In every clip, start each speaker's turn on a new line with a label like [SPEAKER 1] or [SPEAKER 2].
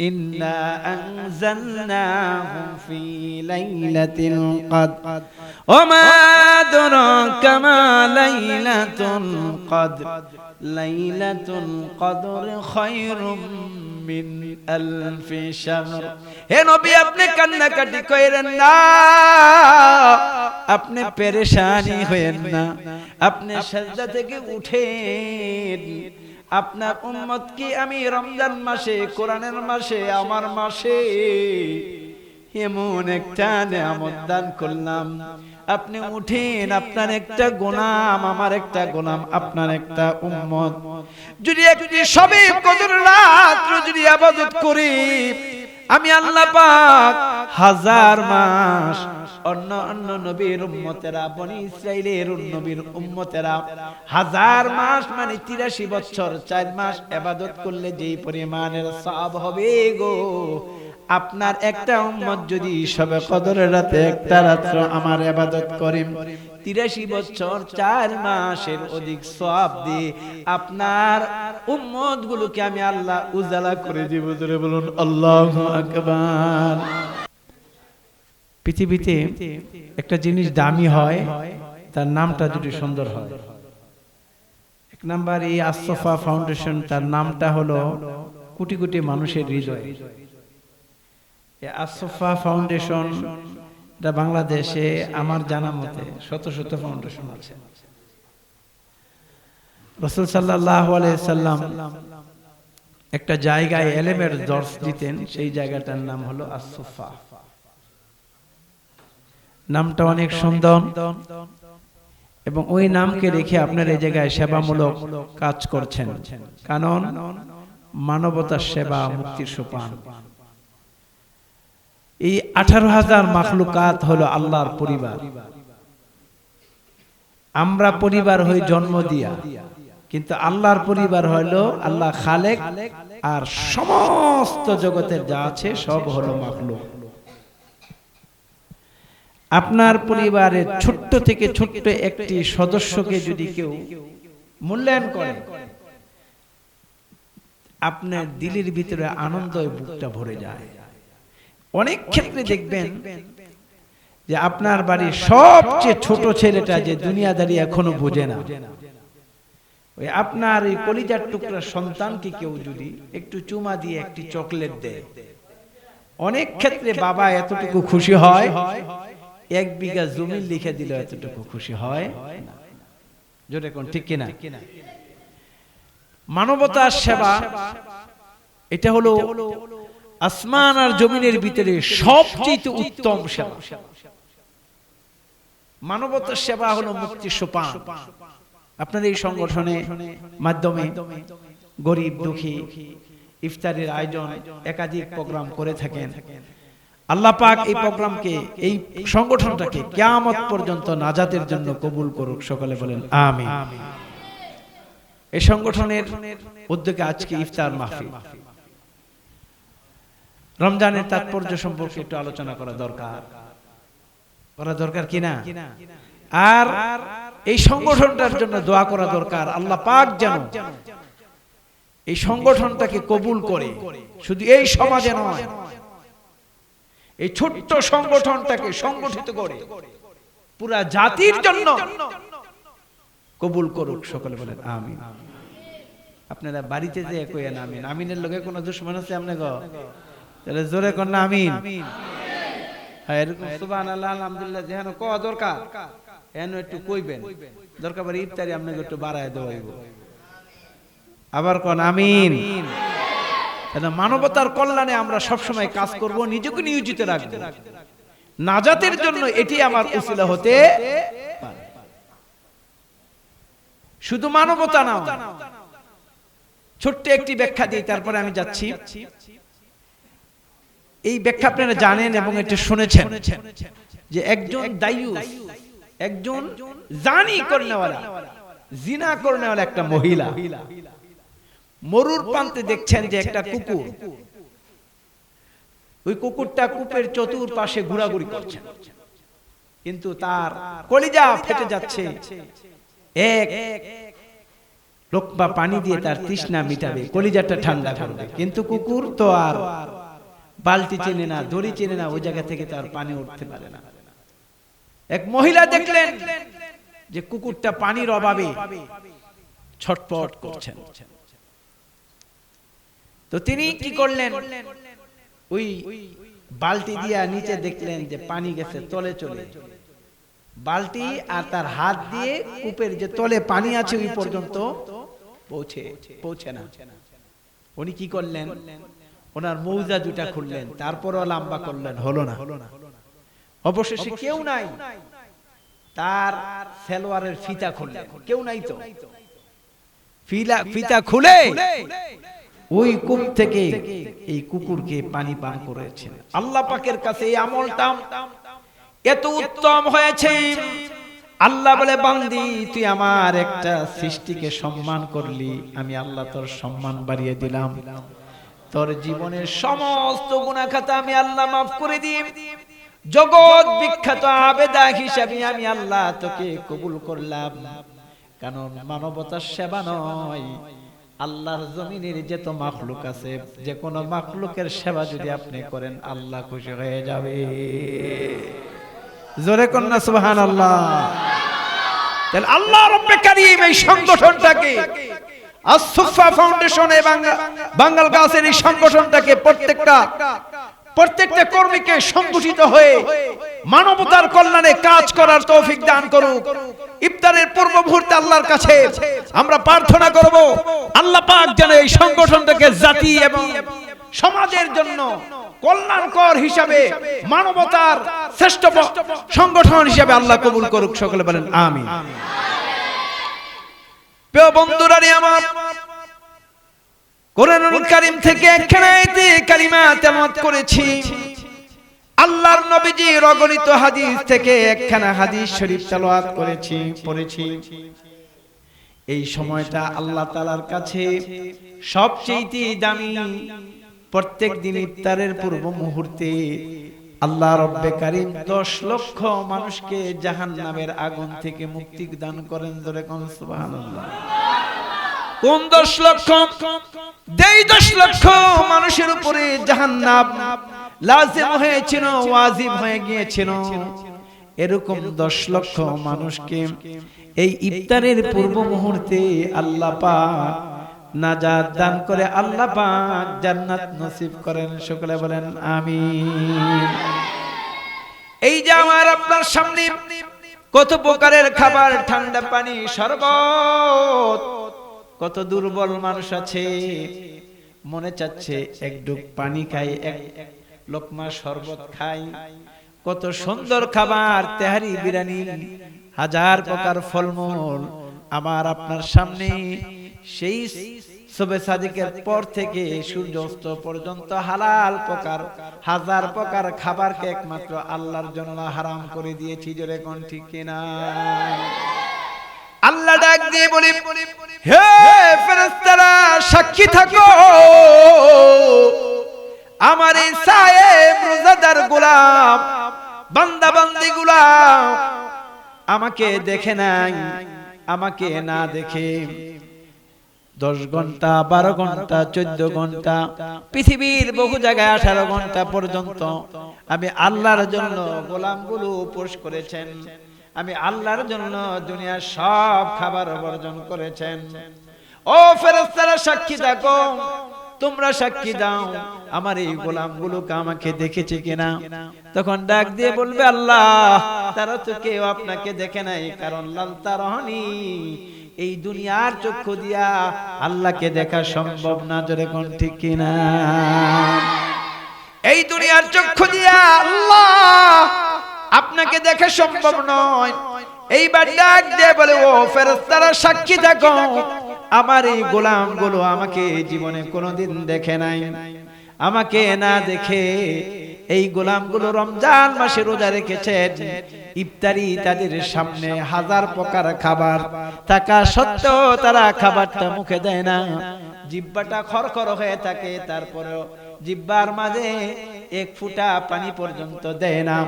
[SPEAKER 1] إنا أنزلناه في ليلة القدر وما أدراك ما ليلة القدر ليلة القدر خير من ألف شهر হে নবী আপনি কান্নাকাটি করেন না আপনি পেরেশানি হয়েন না আপনি সাজদা থেকে উঠেন আপনার উম্মতকে আমি রমজান মাসে, কোরআনের মাসে, আমার মাসে? এমন একটা নিয়ামত দান করলাম। আপনি উঠেন, আপনার একটা গোলাম, আমার একটা গোলাম, আপনার একটা উম্মত। যদি একটি সবে কদর রাত্র যদি আবাদত করি, আমি আল্লাহ পাক হাজার মাস অন্য অন্য নবীর উম্মতেরা, বনি ইসরাইলের নবীর উম্মতেরা হাজার মাস মানে তিরাশি বছর, চার মাস এবাদত করলে যেই পরিমাণের সব হবে গো। আপনার একটা উম্মত যদি সবে কদরের রাতে একটা রাত্র আমার এবাদত করেন তিরাশি বছর, চার মাসের অধিক সব দিয়ে আপনার উম্মত গুলোকে আমি আল্লাহ উজালা করে দিব। বলুন, আল্লাহ আকবার। পৃথিবীতে একটা জিনিস দামি হয়, তার নামটা যদি সুন্দর হয়। এক নাম্বার এই আস্তফা ফাউন্ডেশন, তার নামটা হলো কোটি কোটি মানুষের হৃদয়। আস্তফা ফাউন্ডেশন বাংলাদেশে আমার জানা মতে শত শত ফাউন্ডেশন আছে। রসুল সাল্লাহ সাল্লাম একটা জায়গায় এলেমের দর্শ দিতেন, সেই জায়গাটার নাম হলো আসফা নামটা অনেক সুন্দর। এবং ওই নামকে রেখে আপনার এই জায়গায় সেবামূলক কাজ করছেন। কারণ মানবতার সেবা মুক্তির সোপান। এই আঠারো হাজার মাখলুকাত হলো আল্লাহর পরিবার। আমরা পরিবার হই জন্ম দিয়া। কিন্তু আল্লাহর পরিবার হলো আল্লাহ খালেক আর সমস্ত জগতের যা আছে সব হলো মাখলুক। আপনার পরিবারের ছোট্ট থেকে ছোট্ট একটি সদস্যকে যদি কেউ মূল্যায়ন করে, আপনার দিলের ভিতরে আনন্দ বুকটা ভরে যায়। অনেক ক্ষেত্রে দেখবেন যে আপনার বাড়ির সবচেয়ে ছোট ছেলেটা যে দুনিয়াদারি এখনও বোঝে না। ওই আপনার এই কলিজার টুকরা সন্তানকে কেউ যদি একটু চুমা দিয়ে একটি চকলেট দেয়, অনেক ক্ষেত্রে বাবা এতটুকু খুশি হয় এক বিঘা জমি লিখে দিলে এতটুকু খুশি হয়? জোরে কোন ঠিক কিনা? মানবতার সেবা এটা হলো আসমান আর জমিনের ভিতরে সবচেয়ে উত্তম সেবা। মানবতার সেবা হলো মুক্তি সোপান। আপনার এই সংগঠনে মাধ্যমে গরিব দুঃখী ইফতারের আয়োজন একাধিক প্রোগ্রাম করে থাকেন। আল্লাহ পাক এই প্রোগ্রামকে, এই সংগঠনটাকে কিয়ামত পর্যন্ত নাজাতের জন্য কবুল করুক, সকলে বলেন আমিন। এই সংগঠনের উদ্যোগে আজকে ইফতার মাহফিল। রমজানের তাৎপর্য সম্পর্কে একটু আলোচনা করা দরকার। করা দরকার কিনা আর এই সংগঠনটার জন্য দোয়া করা দরকার। আল্লাহ পাক যেন এই সংগঠনটাকে কবুল করে। শুধু এই সমাজে নয় এই ছোট্ট সংগঠনটাকে সংগঠিত করে পুরা জাতির জন্য কবুল করুক সকলে বলেন, আমিন। আপনারা বাড়িতে যে কইেন আমিন। আমিনের লগে কোনো দুশ্মন আছে আপনাকে তাহলে জোরে কর না, আমিন। হ্যাঁ এরকম আলহামদুলিল্লাহ যেন দরকার এন একটু কইবেন। দরকার ইফতারি আপনাকে একটু বাড়ায় দেওয়াইব। আবার কোন, আমিন। মানবতার কল্যাণে আমরা সবসময় কাজ করব, নিজেকে নিয়োজিত রাখব। নাজাতের জন্য এটি আমার উসিলা হতে শুধু মানবতা না, ছোট্ট একটি ব্যাখ্যা দিই তারপরে আমি যাচ্ছি। এই ব্যাখ্যা আপনারা জানেন এবং এটা শুনেছেন যে একজন একজন জানি করনেওয়ালা, জিনা করনেওয়ালা একটা মহিলা। মরুর প্রান্তে দেখছেন যে একটা কুকুর। ওই কুকুরটা কূপের চতুর পাশে ঘোরাঘুরি করছে। কিন্তু তার কলিজা ফেটে যাচ্ছে। এক লোকবা পানি দিয়ে তার তৃষ্ণা মিটাবে। কলিজাটা ঠান্ডা করবে। কিন্তু কুকুর তো আর বালতি চেনে না দড়ি চেনে না ওই জায়গা থেকে তার পানি উঠতে পারে না। এক মহিলা দেখলেন যে কুকুরটা পানির অভাবে ছটপট করছেন। তো তিনি কি করলেন? ওই বালতি দিয়া নিচে দেখলেন যে পানি গেছে তলে চলে বালতি আর তার হাত দিয়ে কূপের যে তলে পানি আছে ওই পর্যন্ত পৌঁছে পৌঁছে না। উনি কি করলেন? ওনার মৌজা দুটা খুললেন তারপরও লাম্বা করলেন হলো না। অবশেষে কেউ নাই তার সেলোয়ারের ফিতা খুললেন। কেউ নাই তো। ফিলা ফিতা খুলে! ওই কূপ থেকে এই কুকুরকে পানি পান করেছেন। আল্লাহ পাকের কাছে এই আমলটা এত উত্তম হয়েছে। আল্লাহ বলে, বান্দি, তুই আমার একটা সৃষ্টিকে সম্মান করলি। আমি আল্লাহ তোর সম্মান বাড়িয়ে দিলাম। তোর জীবনের সমস্ত গুণাখাতা আমি আল্লাহ মাফ করে দিই জগৎ বিখ্যাত আবেদা হিসাবে আমি আল্লাহ তোকে কবুল করলাম। কারণ মানবতার সেবা নয় আল্লাহর জমিনের যত মাখলুক আছে, যে কোনো মাখলুকের সেবা যদি আপনি করেন, আল্লাহ খুশি হয়ে যাবে। জোরে কন্যা সুহান আল্লাহ তাহলে আল্লাহ রব্বে এই সংগঠনটাকে আসুফা ফাউন্ডেশন এবং বাঙ্গাল গাছের এই সংগঠনটাকে প্রত্যেকটা প্রত্যেকটা কর্মীকে সংগঠিত হয়ে মানবতার কল্যাণে কাজ করার তৌফিক দান করুক। ইফতারের পূর্ব মুহূর্তে আল্লাহর কাছে আমরা প্রার্থনা করব, আল্লাহ পাক যেন এই সংগঠনটাকে জাতি এবং সমাজের জন্য কল্যাণকর হিসাবে মানবতার শ্রেষ্ঠ সংগঠন হিসাবে আল্লাহ কবুল করুক। সকলে বলেন, আমিন। প্রিয় বন্ধুরা আমার কোরআনুল কারীম থেকে একখানা আয়াতে কারিমা তেলাওয়াত করেছি। আল্লাহর নবীজির অগণিত হাদিস থেকে একখানা হাদিস শরীফ তেলাওয়াত করেছি পড়েছি। এই সময়টা আল্লাহ তাআলার কাছে সবচেয়ে দামি প্রত্যেক দিন ইফতারের পূর্ব মুহূর্তে আল্লাহ রব্বে কারিম দশ লক্ষ মানুষকে জাহান্নামের আগুন থেকে মুক্তি দান করেন ধরে কোন সুবহানাল্লাহ। কোন দশ লক্ষ? দেই দশ লক্ষ মানুষের উপরে হয়েছিল, ওয়াজিব হয়ে গিয়েছিল, এরকম দশ লক্ষ মানুষকে এই ইফতারের পূর্ব মুহূর্তে আল্লাহ পাক নাজাত দান করে আল্লাহ পাক জান্নাত নসিব করেন। সকলে বলেন, আমিন। এই যে আমার আপনার সামনে কত প্রকারের খাবার, ঠান্ডা পানি, শরবত কত দুর্বল মানুষ আছে। মনে চাচ্ছে এক ডুব পানি খাই, এক লোকমা শরবত খাই। কত সুন্দর খাবার, তেহারি বিরানি হাজার প্রকার ফলমূল আমার আপনার সামনে। সেই সবে সাদিকের পর থেকে সূর্য অস্ত পর্যন্ত হালাল প্রকার, হাজার প্রকার খাবারকে একমাত্র আল্লাহর জন্য হারাম করে দিয়েছি, জোরে কোন ঠিক কিনা? আল্লাহ ডাক দিয়ে বলি, হে ফেরেশতারা, সাক্ষী থাকো। আমার এই সাহেব রোজাদার গোলাম, বান্দা বান্দি গোলাম, আমাকে দেখে নাই, আমাকে না দেখে। দশ ঘণ্টা, বারো ঘণ্টা, চোদ্দ ঘণ্টা, পৃথিবীর বহু জায়গায় আঠারো ঘণ্টা পর্যন্ত আমি আল্লাহর জন্য গোলামগুলো উপোস করেছেন। আমি আল্লাহর জন্য দুনিয়ার সব খাবার বর্জন করেছেন। ও ফেরেস্তারা সাক্ষী থাকো। তোমরা সাক্ষী দাও। আমার এই গোলাম গোলামগুলোকে আমাকে দেখেছে কিনা? তখন ডাক দিয়ে বলবে, আল্লাহ, তারা তো কেউ আপনাকে দেখে নাই, কারণ লালতা রহনি এই দুনিয়ার চক্ষু দিয়া আল্লাহকে দেখা সম্ভব না, জোরে কোন ঠিক কিনা? এই দুনিয়ার চক্ষু দিয়া আল্লাহ আপনাকে দেখা সম্ভব নয়। এইবার ডাক দিয়ে বলে, ও ফেরেশতারা, সাক্ষী থাকো। আমার এই গোলামগুলো আমাকে জীবনে কোনোদিন দেখে নাই। আমাকে না দেখে এই গোলামগুলো রমজান মাসে রোজা রেখেছেন। ইফতারি তাদের সামনে হাজার প্রকার খাবার। থাকা সত্ত্বেও তারা খাবারটা মুখে দেয় না। জিব্বাটা খরখর হয়ে থাকে। তারপরেও জিব্বার মাঝে এক ফুটা পানি পর্যন্ত দেয় না।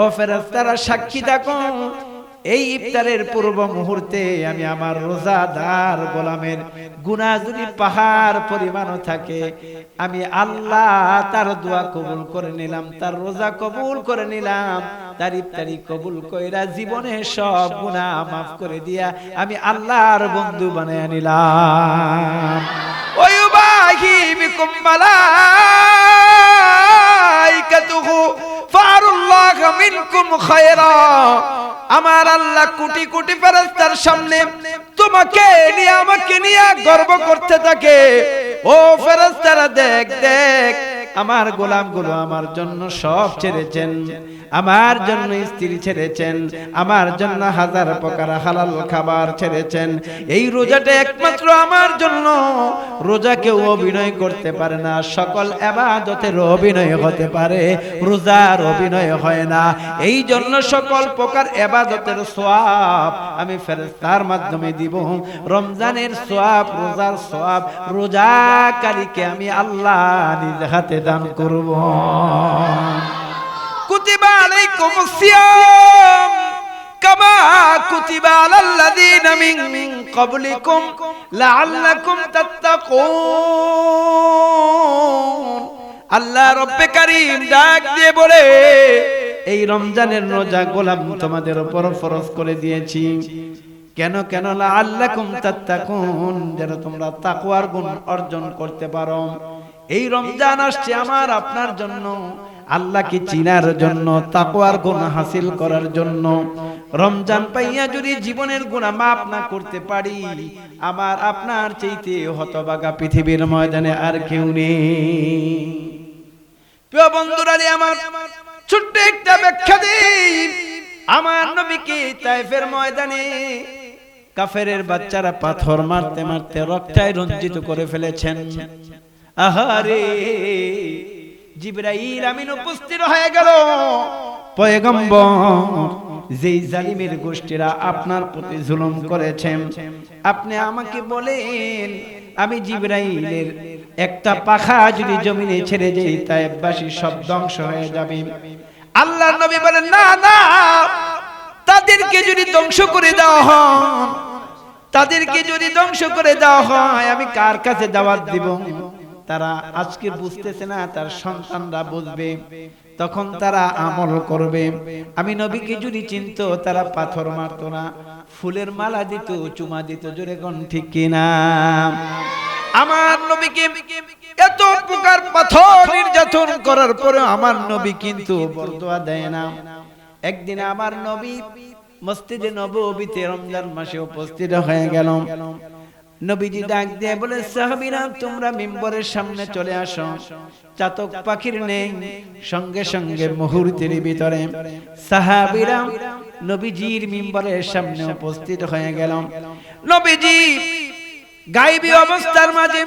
[SPEAKER 1] ও ফেরেশতারা সাক্ষী থাকো, এই ইফতারের পূর্ব মুহূর্তে আমি আমার রোজাদার গোলামের গুনাহ যদি পাহাড় পরিমাণও থাকে, আমি আল্লাহ তার দোয়া কবুল করে নিলাম, তার রোজা কবুল করে নিলাম, তার ইফতারি কবুল কইরা জীবনে সব গুনাহ মাফ করে দিয়া আমি আল্লাহর বন্ধু বানায় নিলাম। বিকুম মালাইকাতুহু ফারুল্লাহ মিনকুম খায়রা আমার আল্লাহ কুটি কোটি ফেরেশতার সামনে তোমাকে নিয়ে, আমাকে নিয়ে গর্ব করতে থাকে। ও ফেরেশতারা, দেখ দেখ আমার গোলামগুলো আমার জন্য সব ছেড়েছেন। আমার জন্য স্ত্রী ছেড়েছেন। আমার জন্য হাজার প্রকার হালাল খাবার ছেড়েছেন। এই রোজাটা একমাত্র আমার জন্য। রোজা কেউ অভিনয় করতে পারে না। সকল এবাদতের অভিনয় হতে পারে। রোজার অভিনয় হয় না। এই জন্য সকল প্রকার এবাদতের সোয়াব আমি ফেরেস্তার মাধ্যমে দিব। রমজানের সোয়াব, রোজার সোয়াব রোজাকারীকে আমি আল্লাহ নিজ হাতে দান করব। কুতিবা আলাইকুম সিয়াম, কামা কুতিবা আলাল লাযিনা মিন ক্বাবলিকুম লাআল্লাকুম তাত্তাকুন। আল্লাহ রব্বে কারীম ডাক দিয়ে বলে, এই রমজানের রোজা গোলাম তোমাদের উপর ফরজ করে দিয়েছি। কেন কেন? তাত্তাকুন, যেন তোমরা তাকওয়ার গুণ অর্জন করতে পারো। এই রমজান আসছে আমার, আপনার জন্য। আল্লাহকে চিনার জন্য, তাকওয়ার গুণ হাসিল করার জন্য। রমজান পাইয়া যদি জীবনের গুণা মাপ না করতে পারি, আমার, আপনার চাইতে হতবাগা পৃথিবীর ময়দানে আর কেউ নেই। প্রিয় বন্ধুরা আমার, ছোট্ট একটা ব্যাখ্যা দিই। আমার নবীকে তাইফের ময়দানে কাফেরের বাচ্চারা পাথর মারতে মারতে রক্তায় রঞ্জিত করে ফেলেছেন। আহারে, জিব্রাইল আমিন উপস্থিত হয়ে গেল। পয়গম্বর, যেই জালিমের গোষ্ঠীরা আপনার প্রতি জুলুম করেছেন, আপনি আমাকে বলেন, আমি জিব্রাইলের একটা পাখা যদি জমিনে ছেড়ে যাই তাইবাসী সব ধ্বংস হয়ে যাবে। আল্লাহ নবী বলেন, না না, তাদেরকে যদি ধ্বংস করে দেওয়া হয়, তাদেরকে যদি ধ্বংস করে দেওয়া হয়, আমি কার কাছে দাওয়াত দিব? তারা আজকে বুঝতেছে না, তার সন্তানরা বুঝবে। তখন তারা আমল করবে। আমি নবীকে যদি চিনত, তারা পাথর মারত না, ফুলের মালা দিত, চুমা দিত, জোরে কোন ঠিক কিনা? আমার নবীকে এত প্রকার পাথর নির্যাতন করার পরে আমার নবী কিন্তু বরদোয়া দেয় না। একদিন আমার নবী মসজিদে নববীতে রমজান মাসে উপস্থিত হয়ে গেল। নবীজি ডাক দিয়ে বলে, সাহাবীরা, তোমরা মিম্বরের সামনে চলে আসো। চাতক পাখির নেই। সঙ্গে সঙ্গে মুহূর্তের ভিতরে সাহাবীরা নবীজির মিম্বরের সামনে উপস্থিত হয়ে গেলাম নবীজি গাইবী অবস্থার মাঝে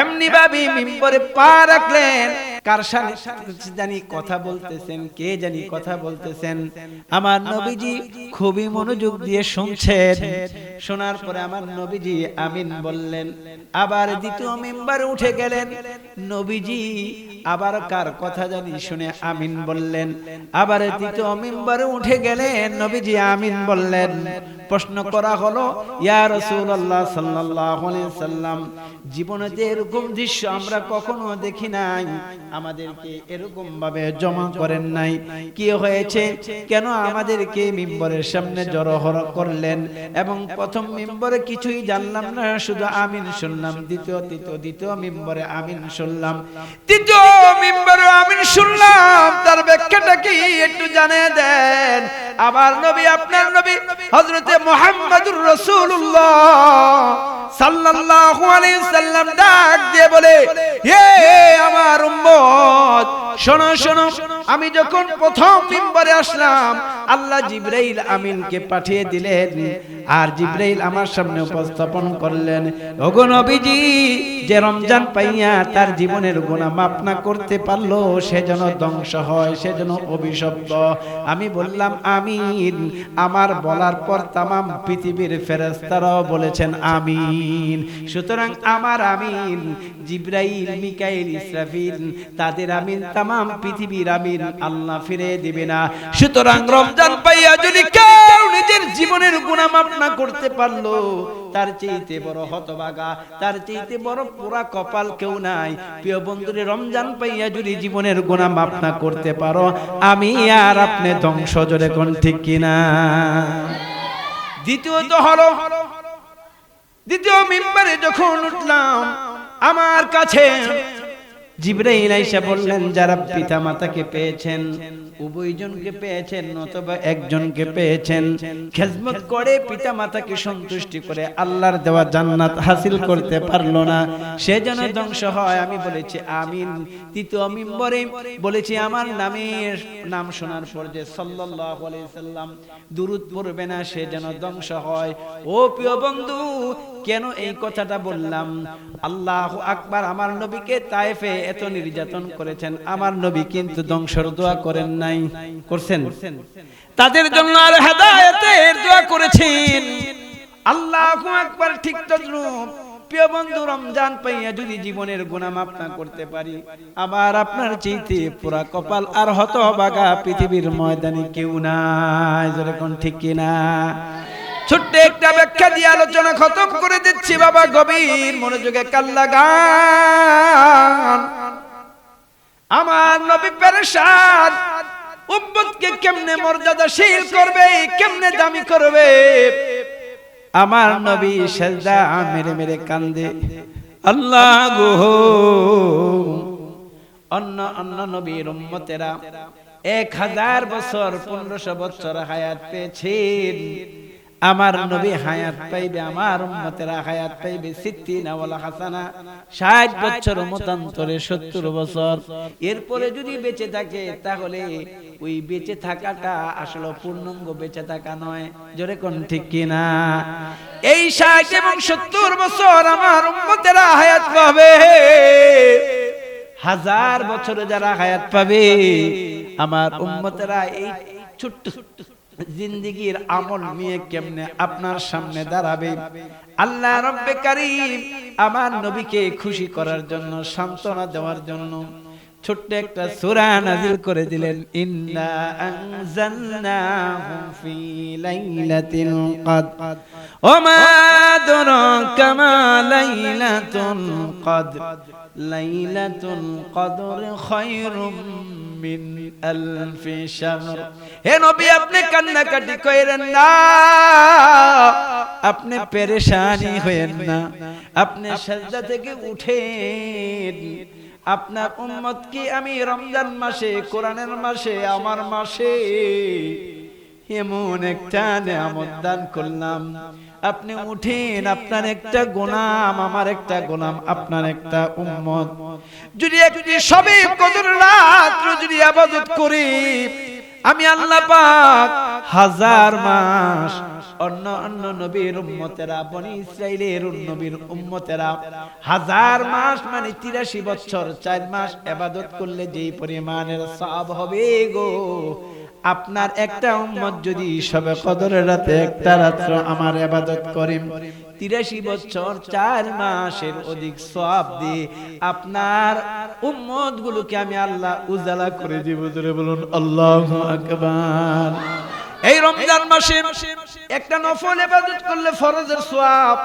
[SPEAKER 1] এমনি ভাবে মিম্বরে পা রাখলেন। কার সাথে জানি কথা বলতেছেন, কে জানি কথা বলতেছেন। আমার নবীজি খুবই মনোযোগ দিয়ে শুনছেন। শোনার পরে আমার নবীজি আমিন বললেন, আবার দ্বিতীয় মেম্বারে উঠে গেলেন। নবীজি আবার কার কথা জানি শুনে আমিন বললেন, আবার দ্বিতীয় মেম্বারে উঠে গেলেন। নবীজি আমিন বললেন প্রশ্ন করা হলো, ইয়া রাসূলুল্লাহ সাল্লাল্লাহু আলাইহি সাল্লাম, জীবনে যে এরকম দৃশ্য আমরা কখনো দেখি নাই, আমাদেরকে এরকম ভাবে জমা করেন নাই। কি হয়েছে? কেন আমাদেরকে মিম্বরের সামনে জড়ো করলেন? এবং প্রথম মিম্বরে কিছুই জানলাম না, শুধু আমিন শুনলাম, দ্বিতীয়, তৃতীয়, দ্বিতীয় মিম্বরে আমিন শুনলাম। তৃতীয় মিম্বরে আমিন শুনলাম, তার ব্যাখ্যাটা কি একটু জানিয়ে দেন? আবার নবী, আপনার নবী, হযরতে মুহাম্মদুর রাসূলুল্লাহ সাল্লাল্লাহু আলাইহি সাল্লাম ডাক দিয়ে বলে হে, আমার উম্মত, শোনো শোনো আমি যখন প্রথম মিম্বরে আসলাম, আল্লাহ জিব্রাইল আমিনকে পাঠিয়ে দিলেন। আর জিব্রাইল আমার সামনে উপস্থাপন করলেন, ওগো নবীজি, যে রমজান পাইয়া তার জীবনের গুনাহ মাপ না করতে পারল, সে যেন ধ্বংস হয়, সে যেন অভিশপ্ত। আমি বললাম, আমিন। আমার বলার পর তামাম পৃথিবীর ফেরেশতারাও বলেছেন, আমিন। সুতরাং আমার আমিন, জিব্রাইল, মিকাইল, ইসরাফিল, তাদের আমিন, তামাম পৃথিবীর আমিন আল্লাহ ফিরে দিবে না। সুতরাং রমজান পাইয়া যদি কেউ নিজের জীবনের গুণা মাপ না করতে পারল তার চেয়েতে বড় হতবাগা তার চেয়েতে বড় পোড়া কপাল কেউ নাই। প্রিয় বন্ধুরে রমজান পাইয়া যদি জীবনের গুণা মাপ না করতে পারো আমি আর আপনি ধ্বংস জোরে কোন? ঠিক কিনা। দ্বিতীয়ত হলো দ্বিতীয় মিম্বারে যখন উঠলাম আমার কাছে জিব্রাইল আইসা বললেন যারা পিতা মাতাকে পেয়েছেন উভয়জনকে পেয়েছেন অথবা একজনকে পেয়েছেন খেজমত করে পিতা মাতাকে সন্তুষ্টি করে আল্লাহর দেওয়া জান্নাত হাসিল করতে পারল না। সে যেন ধ্বংস হয়। আমি বলেছি আমিন। তৃতীয় মিম্বরে বলেছি আমার নামের নাম শোনার পর যে সাল্লাল্লাহু আলাইহি সাল্লাম দুরুদ পড়বে না সে যেন ধ্বংস হয়। ও প্রিয় বন্ধু কেন এই কথাটা বললাম? আল্লাহ আকবার আমার নবীকে তায়েফে এত নির্যাতন করেছেন। আমার নবী কিন্তু ধ্বংসর দোয়া করেন নাই। করছেন? তাদের জন্য আর হেদায়েতের দোয়া করেছেন। আল্লাহ আকবার, ঠিক তদ্রুপ। প্রিয় বন্ধু, রমজান পাইয়া যদি জীবনের গুণা মাপ না করতে পারি, আবার আপনার চিতে পুরা কপাল আর হত বাগা পৃথিবীর ময়দানে কেউ নাই। যেরকম ঠিক কিনা? ছোট্ট একটা ব্যাখ্যা দিয়ে আলোচনা খতম করে দিচ্ছি, বাবা গভীর মনোযোগে কাল্লা গান। আমার নবী পেরেশান উম্মতকে কেমনে মর্যাদাশীল করবে, কেমনে দামি করবে? আমার নবী সেজদা মেরে মেরে কান্দে। আল্লাহ গো। অন্য অন্য নবীর উম্মতেরা এক হাজার বছর পনেরোশো বছর হায়াত পেয়েছেন। আমার নবী হায়াত পাইবে আমার উম্মতেরা হায়াত পাইবে সিদ্দিন ওয়ালা হাসানা 60 বছর মতান্তরে 70 বছর। এরপরে যদি বেঁচে থাকে তাহলে ওই বেঁচে থাকাটা আসলে পূর্ণাঙ্গ বেঁচে থাকা নয়। জোরে কোন ঠিক কি না? এই 60 এবং 70 বছর আমার উম্মতেরা হায়াত পাবে। হাজার বছরে যারা হায়াত পাবে আমার উম্মতেরা এই ছোট্ট ছোট্ট জিন্দিগির আমল নিয়ে কেমনে আপনার সামনে দাঁড়াবে? আল্লাহ রব্বে কারিম আমার নবীকে খুশি করার জন্য সান্ত্বনা দেওয়ার জন্য ছোট্ট একটা সূরা নাজিল করে দিলেন, ইন্না আনজালনাহু ফি লাইলাতিল কদর। ওমা আদরাকা মা লাইলাতুল কদর। লাইলাতুল কদর খায়রুম মিন আলফি শাহর হে নবী, আপনি কান্নাকাটি করেন না। আপনি পেরেশানি হয়েন না। আপনি সাজদা থেকে উঠেন। আপনার উম্মত কি আমি রমজান মাসে, কোরআনের মাসে, আমার মাসে? এমন একটা নিয়ামত দান করলাম। আপনি উঠেন আপনার একটা গোনাম আমার একটা গোনাম আপনার একটা উম্মত। যদি একটি সবে কদর রাত্র যদি আবাদত করি আমি আল্লাহ পাক হাজার মাস অন্য অন্য নবীর উম্মতেরা বনি ইসরাইলের নবীর উম্মতেরা হাজার মাস মানে তিরাশি বছর চার মাস এবাদত করলে যেই পরিমাণের সব হবে গো। আপনার একটা উম্মত যদি সবে কদরের রাতে একটা রাত্র আমার আবাদত করেন, তিরাশি বছর চার মাসের অধিক সব দিয়ে আপনার উম্মত গুলোকে আমি আল্লাহ উজালা করে দিব। ধরে বলুন, আল্লাহ আকবার। এই রমজান মাসে একটা নফল এবাদত করলে ফরজের সোয়াব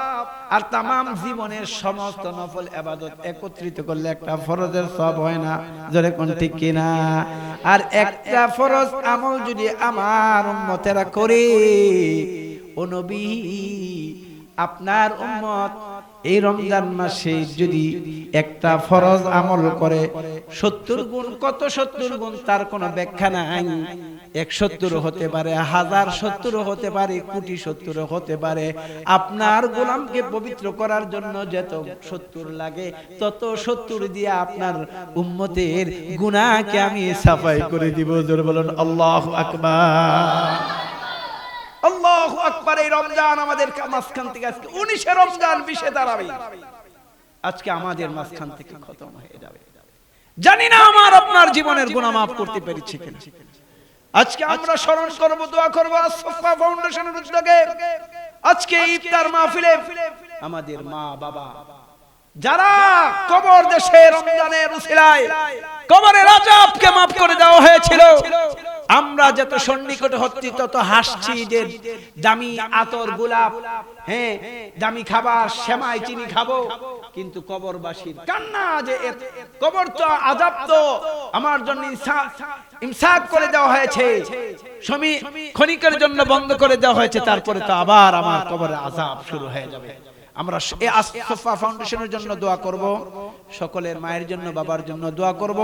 [SPEAKER 1] আর তামাম জীবনের সমস্ত নফল এবাদত একত্রিত করলে একটা ফরজের সব হয় না। জোরে কোন ঠিক কিনা? আর একটা ফরজ আমল যদি আমার উম্মতেরা করে ও নবী আপনার উম্মত এই রমজান মাসে যদি একটা ফরজ আমল করে, সত্তর গুণ, কত সত্তর গুণ, তার কোনো ব্যাখ্যা নাই। এক সত্তর হতে পারে, হাজার সত্তর হতে পারে, কোটি সত্তর হতে পারে। আপনার গোলামকে পবিত্র করার জন্য যত সত্তর লাগে, তত সত্তর দিয়ে আপনার উম্মতের গুনাহকে আমি সাফাই করে দিব। জোরে বলুন, আল্লাহ আকবার। আল্লাহ আকবার, এই রমজান আমাদের মাঝখান থেকে আজকে উনিশে রমজান বিশে দাঁড়াবে আজকে আমাদের মাঝখান থেকে খতম হয়ে যাবে। জানি না আমার আপনার জীবনের গুনাহ মাফ করতে পেরেছি কিনা। আজকে আমরা স্মরণ করব, দোয়া করব আসফা ফাউন্ডেশনের উদ্যোগে। আজকে ইফতার মাহফিলে আমাদের মা, বাবা, যারা কবর দেশে রমজানের উসিলায়, কবরের আযাবকে মাফ করে দেওয়া হয়েছিল আমরা যত সন্নিকট হচ্ছি, তত হাসছি যে দামি আতর, গোলাপ হ্যাঁ দামি খাবার, সেমাই, চিনি খাব। কিন্তু কবরবাসীর কান্না যে কবর তো আজাব তো, আমার জন্য ইমসাক করে দেওয়া হয়েছে। সমী ক্ষণিকের জন্য বন্ধ করে দেওয়া হয়েছে, তারপরে তো আবার আমার কবরে আজাব শুরু হয়ে যাবে। আমরা এই আসফা ফাউন্ডেশনের জন্য দোয়া করব, সকলের মায়ের জন্য, বাবার জন্য দোয়া করব।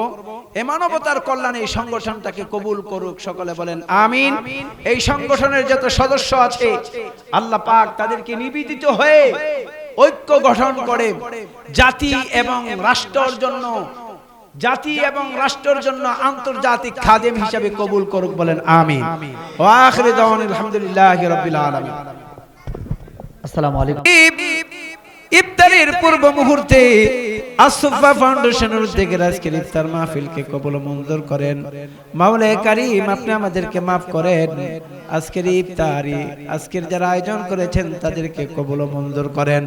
[SPEAKER 1] এ মানবতার কল্যাণে এই সংগঠনটাকে কবুল করুক, সকলে বলেন আমিন। এই সংগঠনের যত সদস্য আছে, আল্লাহ পাক তাদেরকে নিবেদিত হয়ে ঐক্য গঠন করে জাতি এবং রাষ্ট্রের জন্য, জাতি এবং রাষ্ট্রের জন্য আন্তর্জাতিক খাদেম হিসাবে কবুল করুক বলেন আমিন। ওয়া আখিরি দাওয়ানা আলহামদুলিল্লাহি রাব্বিল আলামিন।
[SPEAKER 2] আসসালামু আলাইকুম।
[SPEAKER 1] ইফতারের পূর্ব মুহূর্তে আসফা ফাউন্ডেশনের উদ্যোগে আজকের ইফতার মাহফিলকে কবুল মঞ্জুর করেন। আপনি আমাদেরকে করেন। আজকের ইফতারি, আজকের যারা আয়োজন করেছেন, তাদেরকে কবুল মঞ্জুর করেন।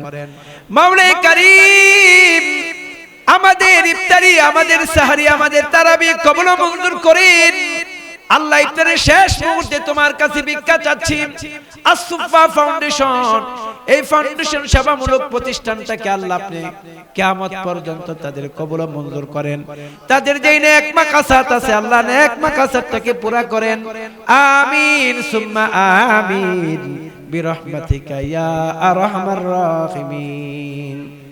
[SPEAKER 1] আমাদের ইফতারি, আমাদের সাহারি, আমাদের তারাবি কবুল মঞ্জুর করেন। আল্লাহ ইফতারের শেষ মুহূর্তে তোমার কাছে ভিক্ষা চাচ্ছি। আসুফা ফাউন্ডেশন এই ফাউন্ডেশন সেবামূলক প্রতিষ্ঠানটাকে আল্লাহ আপনি কিয়ামত পর্যন্ত তাদের কবুল মঞ্জুর করেন। তাদের যেই নেক মাকাসাত আছে, আল্লাহ নেক মাকাসাতটাকে পুরা করেন। আমিন, সুম্মা আমিন, বিরহমাতিকা ইয়া আরহামার রাহিমিন।